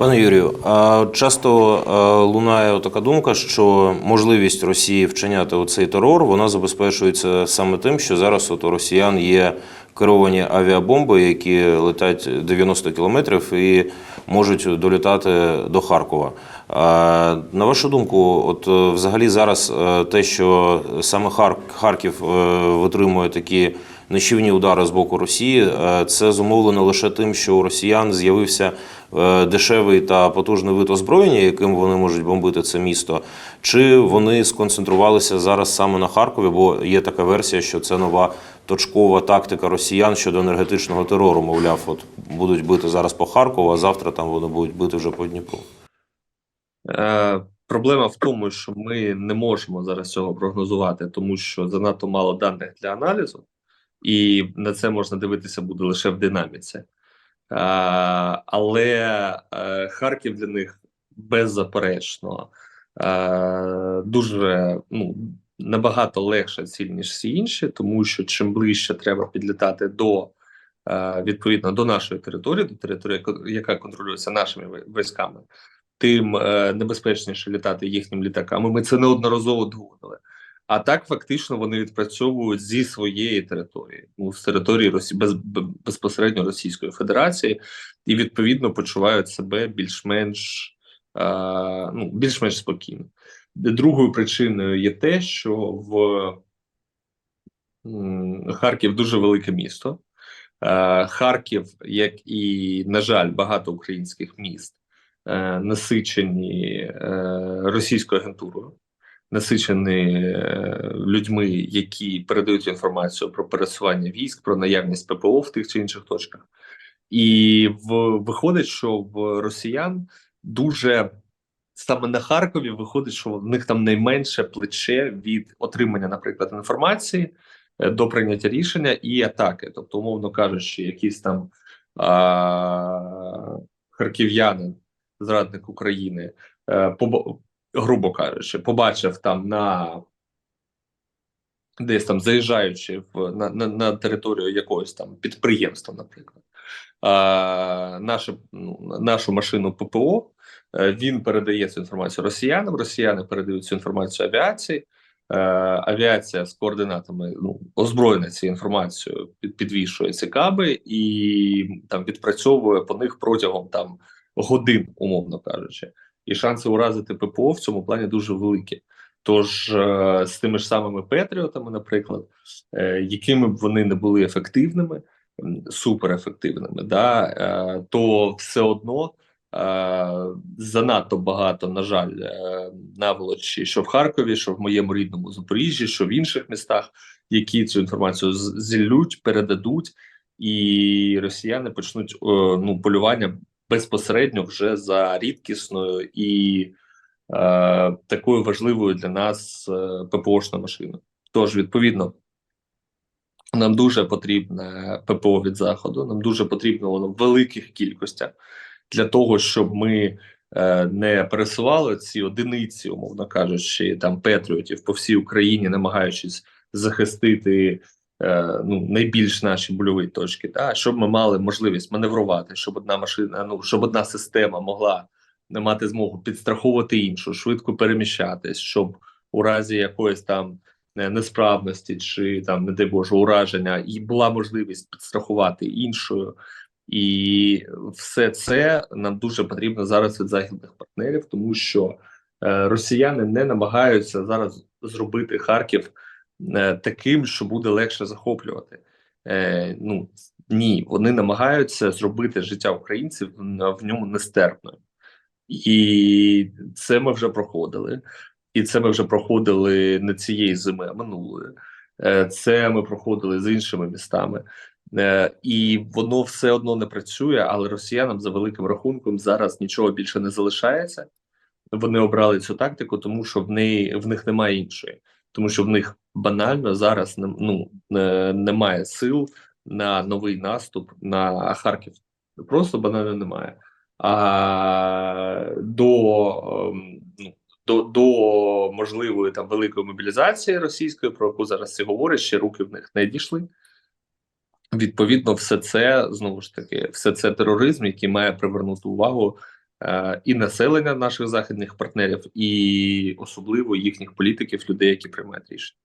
Пане Юрію, часто лунає така думка, що можливість Росії вчиняти оцей терор вона забезпечується саме тим, що зараз от у росіян є керовані авіабомби, які летять 90 кілометрів і можуть долітати до Харкова. На вашу думку, от е, взагалі зараз е, те, що саме Хар- Харків е, витримує такі нищівні удари з боку Росії, е, це зумовлено лише тим, що у росіян з'явився е, дешевий та потужний вид озброєння, яким вони можуть бомбити це місто, чи вони сконцентрувалися зараз саме на Харкові, бо є така версія, що це нова точкова тактика росіян щодо енергетичного терору. Мовляв, от будуть бити зараз по Харкову, а завтра там вони будуть бити вже по Дніпру. Е, проблема в тому, що ми не можемо зараз цього прогнозувати, тому що занадто мало даних для аналізу, і на це можна дивитися буде лише в динаміці. Е, але е, Харків для них беззаперечно е, дуже ну, набагато легша ціль, ніж всі інші, тому що чим ближче треба підлітати до е, відповідно до нашої території, до території, яка контролюється нашими військами, тим небезпечніше літати їхнім літаками. Ми це неодноразово доводили. А так фактично вони відпрацьовують зі своєї території, ну з території Росі... без... безпосередньо Російської Федерації, і відповідно почувають себе більш-менш е, ну, більш-менш спокійно. Другою причиною є те, що в Харків дуже велике місто. Е, Харків, як і, на жаль, багато українських міст, е, насичені е, російською агентурою, насичені е, людьми, які передають інформацію про пересування військ, про наявність ППО в тих чи інших точках. І в, виходить, що в росіян дуже саме на Харкові виходить, що в них там найменше плече від отримання, наприклад, інформації е, до прийняття рішення і атаки. Тобто, умовно кажучи, якийсь там а, харків'янин, зрадник України, е, грубо кажучи, побачив там на десь там заїжджаючи в на, на, на територію якогось там підприємства, наприклад, а, нашу, ну, нашу машину ППО. е, Він передає цю інформацію росіянам. Росіяни передають цю інформацію авіації. Е, авіація з координатами ну, озброєна цією інформацією, під, підвішує ці каби і там відпрацьовує по них протягом там годин, умовно кажучи. І шанси уразити ППО в цьому плані дуже великі. Тож е, з тими ж самими Петріотами, наприклад, е, якими б вони не були ефективними, суперефективними, да, е, то все одно занадто багато, на жаль, наволочі, що в Харкові, що в моєму рідному Запоріжжі, що в інших містах, які цю інформацію зіллють, передадуть, і росіяни почнуть ну, полювання безпосередньо вже за рідкісною і е, такою важливою для нас е, ППОшною машиною. Тож, відповідно, нам дуже потрібне ППО від заходу. Нам дуже потрібно воно в великих кількостях для того, щоб ми е, не пересували ці одиниці, умовно кажучи, там патріотів по всій Україні, намагаючись захистити ну найбільш наші больові точки. Та щоб ми мали можливість маневрувати, щоб одна машина, ну щоб одна система могла не мати змогу підстраховувати іншу, швидко переміщатись, щоб у разі якоїсь там е, несправності чи там, не дай Боже, ураження, і була можливість підстрахувати іншою. І все це нам дуже потрібно зараз від західних партнерів, тому що е, росіяни не намагаються зараз зробити Харків е, таким, що буде легше захоплювати. Е, ну ні, вони намагаються зробити життя українців в в ньому нестерпним. І це ми вже проходили. І це ми вже проходили не цієї зими, а минулої. Е, Це ми проходили з іншими містами. Е, І воно все одно не працює, але росіянам за великим рахунком зараз нічого більше не залишається. Вони обрали цю тактику, тому що в неї в них немає іншої, тому що в них банально зараз ну, немає сил на новий наступ на Харків. Просто банально немає. А до, ем, ну, до, до можливої там великої мобілізації російської, про яку зараз всі говорять, ще руки в них не дійшли. Відповідно, все це знову ж таки, все це тероризм, який має привернути увагу і населення наших західних партнерів, і особливо їхніх політиків, людей, які приймають рішення.